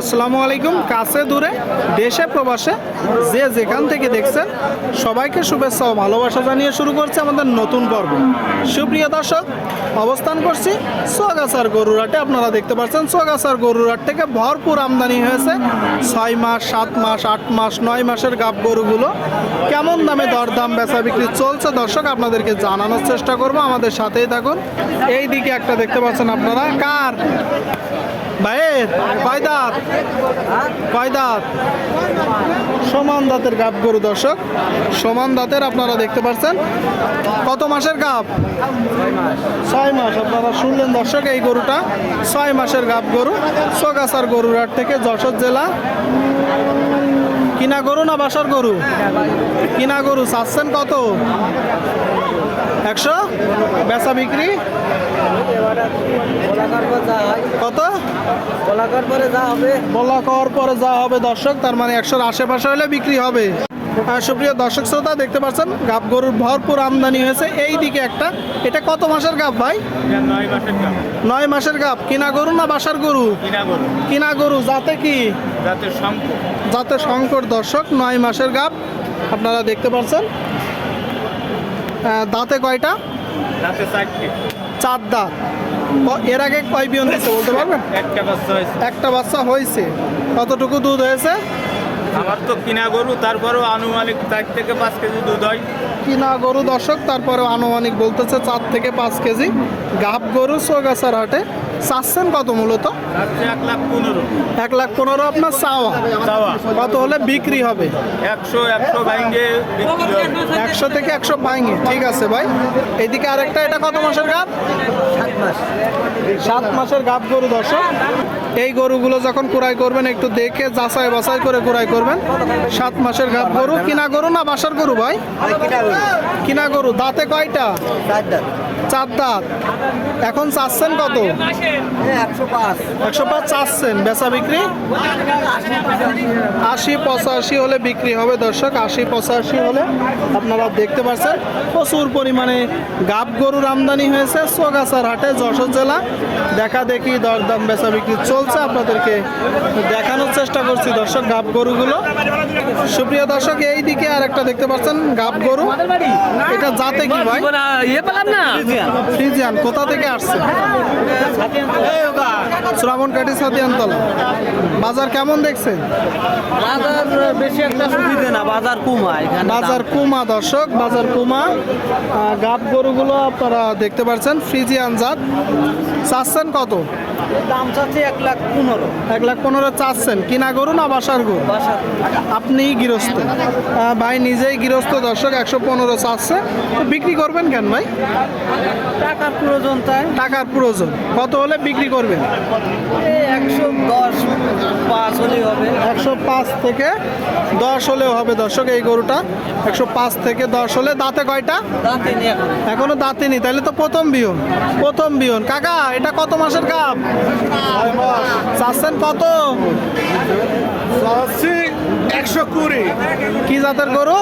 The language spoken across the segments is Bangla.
আসসালামু আলাইকুম, কাছে দূরে, দেশে, প্রবাসে, যে যেখান থেকে দেখছেন, সবাইকে শুভেচ্ছা ও ভালোবাসা জানিয়ে শুরু করছে আমাদের নতুন পর্ব। সুপ্রিয় দর্শক, অবস্থান করছি সোয়াগাছার গরুরাটে আপনারা দেখতে পাচ্ছেন সোয়াগাছার গরুরাট থেকে ভরপুর আমদানি হয়েছে। ছয় মাস, সাত মাস, আট মাস, নয় মাসের গাব গরুগুলো। কেমন দামে দরদাম বেচা বিক্রি চলছে দর্শক, আপনাদেরকে জানানোর চেষ্টা করব। আমাদের সাথেই থাকুন। এই দিকে একটা দেখতে পাচ্ছেন আপনারা, কার? ভাইয়ের, কয় দাঁত? কয় দাঁত? সমান দাঁতের গাব গরু দর্শক, সমান দাঁতের আপনারা দেখতে পাচ্ছেন কত মাসের গাব? ছয় মাস। আপনারা শুনলেন দর্শক, এই গরুটা ছয় মাসের গাব গরু সোগাছার গরুরহাট থেকে যশোর জেলা। কিনা গরু না বাসার গরু? কিনা গরু, চাচ্ছেন কত? একশো? বেচা বিক্রি? কত? কলাকার পরে যা হবে। বলা করার পরে যা হবে দর্শক তার মানে একশোর আশেপাশে হলে বিক্রি হবে। সুপ্রিয় দর্শক শ্রোতা দেখতে পাচ্ছেন গাব গরুর ভরপুর আমদানি হয়েছে। এই দিকে একটা এটা কত মাসের গাব ভাই? নয় মাসের গাব। কিনা গরু না বাসার গরু? কিনা গরু। যাতে কি? যাতে সংকট। দর্শক নয় মাসের গাব। আপনারা দেখতে পাচ্ছেন দাঁতে কয়টা? চার দাঁত। এর আগে কয় বিয়ন হয়েছে বলতে পারবেন? একটা বাচ্চা হয়েছে। একটা বাচ্চা হয়েছে। কতটুকু দুধ হয়েছে? আমার তো কিনা গরু তারপরেও আনুমানিক চার থেকে পাঁচ কেজি দুধ হয়। কিনা গরু দর্শক তারপরেও আনুমানিক বলতেছে চার থেকে পাঁচ কেজি। গাব গরু সোগাছার হাটে। চাচ্ছেন কত মূলত? এক লাখ পনেরো। এক লাখ পনেরো আপনার চাওয়া। কত হলে বিক্রি হবে? একশো একশো ভাঙ্গে একশো থেকে একশো ভাঙে ঠিক আছে ভাই। এদিকে আরেকটা এটা কত মাসের গাব? সাত মাসের গাপ গরু দর্শক। এই গরুগুলো যখন কুড়াই করবেন একটু দেখে যাচাই বাছাই করে কুড়াই করবেন। সাত মাসের গাপ গরু কিনা গরু না বাসার গরু ভাই? কিনা গরু। দাঁতে কয়টা? চার দাঁত। এখন চাচ্ছেন কত? একশো পাঁচ। চাচ্ছেন। বেচা বিক্রি? আশি পঁচাশি হলে বিক্রি হবে দর্শক, আশি পঁচাশি হলে আপনারা দেখতে পাচ্ছেন, প্রচুর পরিমাণে গাব গরুর আমদানি হয়েছে সোগাছার হাটে, যশোর জেলা। দেখা দেখি দরদাম বেচা বিক্রি চলছে, আপনাদেরকে দেখানোর চেষ্টা করছি দর্শক গাব গরুগুলো। সুপ্রিয় দর্শক এই দিকে আর একটা দেখতে পাচ্ছেন গাব গরু। এটা জাতে কি ভাই? ইয়ে ফ্রিজিয়ান? কোথা থেকে আসছে? শ্রাবণ কাটি সাতিয়ানতলা বাজার কেমন দেখছেন বাজার বেশি একটা সুবিধে না বাজার কমা এখানে বাজার কুমা দর্শক বাজার কুমা। গাব গরুগুলো আপনারা দেখতে পাচ্ছেন ফ্রিজিয়ান জাত। চাচ্ছেন কত? দাম চাচ্ছে এক লাখ পনেরো। এক লাখ পনেরো চাচ্ছেন। কিনা গরু না বাসার গরু? আপনিই গৃহস্থ। ভাই নিজেই গৃহস্থ দর্শক একশো পনেরো চাচ্ছে। তো বিক্রি করবেন কেন ভাই? টাকার প্রয়োজন তাই? টাকার প্রয়োজন। কত হলে বিক্রি করবেন? একশো দশ পাঁচ হলেই হবে। একশো পাঁচ থেকে দশ হলেও হবে দর্শক এই গরুটা। একশো পাঁচ থেকে দশ হলে দাঁতে কয়টা? দাঁতে নেই এখন। এখনও দাঁতেনি তাহলে তো প্রথম বিয়ন। প্রথম বিয়ন। কাকা এটা কত মাসের কাপ? চাচ্ছেন কত? একশো কুড়ি। কি জাতের গরু?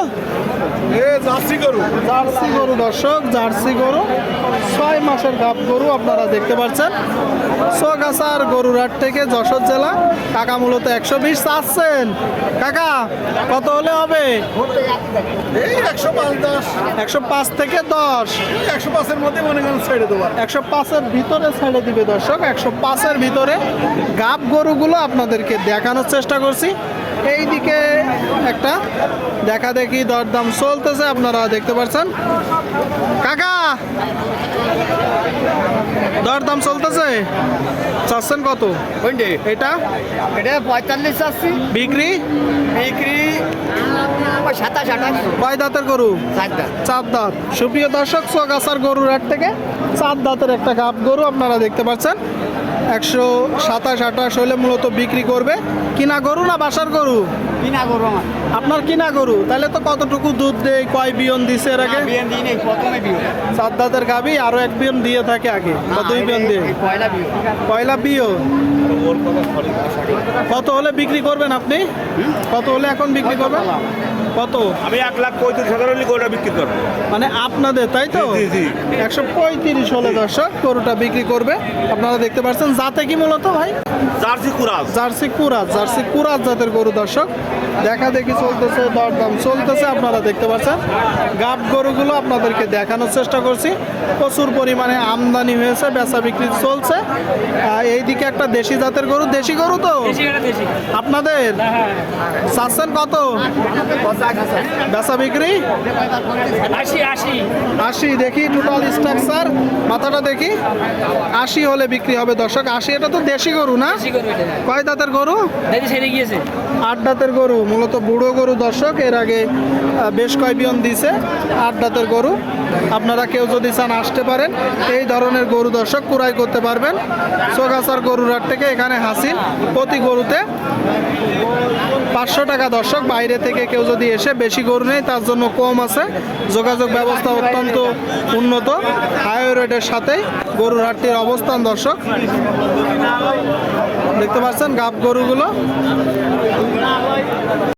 জার্সি গরু? জার্সি গরু দর্শক জার্সি গরু। ছয় মাসের গাব গরু আপনারা দেখতে পাচ্ছেন। সোগাছার গরুরহাট থেকে যশোর জেলা কাকা মূলত একশো বিশ চাচ্ছেন। কাকা কত হলে হবে? এই একশো পাঁচ দশ। একশো পাঁচ থেকে দশ। একশো পাঁচের মধ্যে মনে করেন ছেড়ে দেবো। একশো পাঁচের ভিতরে ছেড়ে দিবে দর্শক। একশো পাঁচের ভিতরে গাব গরুগুলো আপনাদেরকে দেখানোর চেষ্টা করছি। এই দিকে একটা দেখা দেখি দরদাম চলতেছে আপনারা দেখতে পাচ্ছেন। কাকা দরদাম চলতেছে? চাচ্ছেন কত? এটা? এটা পঁয়তাল্লিশ চাচ্ছি। বিক্রি? বিক্রি সাতাশ আঠাশ। কয় দাঁতের গরু? চার দাম দাঁত। সুপ্রিয় দর্শক সোগাছার গরুর হাট থেকে চার দাঁতের একটা গাব গরু আপনারা দেখতে পাচ্ছেন। একশো সাতাশ আঠাশ হলে মূলত বিক্রি করবে। কিনা গরু না বাসার গরু? কিনা গরু আমার। আপনার কিনা গরু? তাহলে তো কতটুকু দুধ দেয় কয় বিয়ন দিছে এর আগে? দাঁতের গাবি আরও এক বিয়ন দিয়ে থাকে আগে বা দুই বিয়ন দিয়ে? পয়লা বিয় কত হলে বিক্রি করবেন আপনি? কত হলে এখন বিক্রি করবেন? কত? আমি এক লাখ পঁয়ত্রিশ হাজার হলে গরুটা বিক্রি করব। মানে আপনাদের তাই তো? জি, জি। একশো পঁয়ত্রিশ হলে দর্শক গরুটা বিক্রি করবে। আপনারা দেখতে পাচ্ছেন যাতে কি মূলত ভাই? জার্সি কুরাজ। জার্সি কুরাজ জার্সি কুরাজ জাতের গরু দর্শক। দেখা দেখি চলতেছে দরদাম চলতেছে আপনারা দেখতে পাচ্ছেন। গাব গরুগুলো আপনাদেরকে দেখানোর চেষ্টা করছি। প্রচুর পরিমাণে আমদানি হয়েছে বেচা বিক্রি চলছে। এইদিকে একটা দেশি জাতের গরু দেশি গরু তো? আপনাদের? চাচ্ছেন কত? বেচা বিক্রি? আশি দেখি টোটাল স্ট্রাকচার মাথাটা দেখি। আশি হলে বিক্রি হবে দর্শক। আশি এটা তো দেশি গরু না? কয় দাঁতের গরু? আট দাঁতের গরু মূলত বুড়ো গরু দর্শক। এর আগে বেশ কয় বিয়ন দিছে আট দাঁতের গরু। আপনারা কেউ যদি চান আসতে পারেন এই ধরনের গরু দর্শক কুড়াই করতে পারবেন। চোখাচার গরুর হাট থেকে এখানে হাসিল প্রতি গরুতে। পাঁচশো টাকা দর্শক বাইরে থেকে কেউ যদি এসে বেশি গরু নেই, তার জন্য কম আছে। যোগাযোগ ব্যবস্থা অত্যন্ত উন্নত। হাইওয়ে রোডের সাথেই গরুর হাটটির অবস্থান, দর্শক। দেখতে পাচ্ছেন গাব গরুগুলো।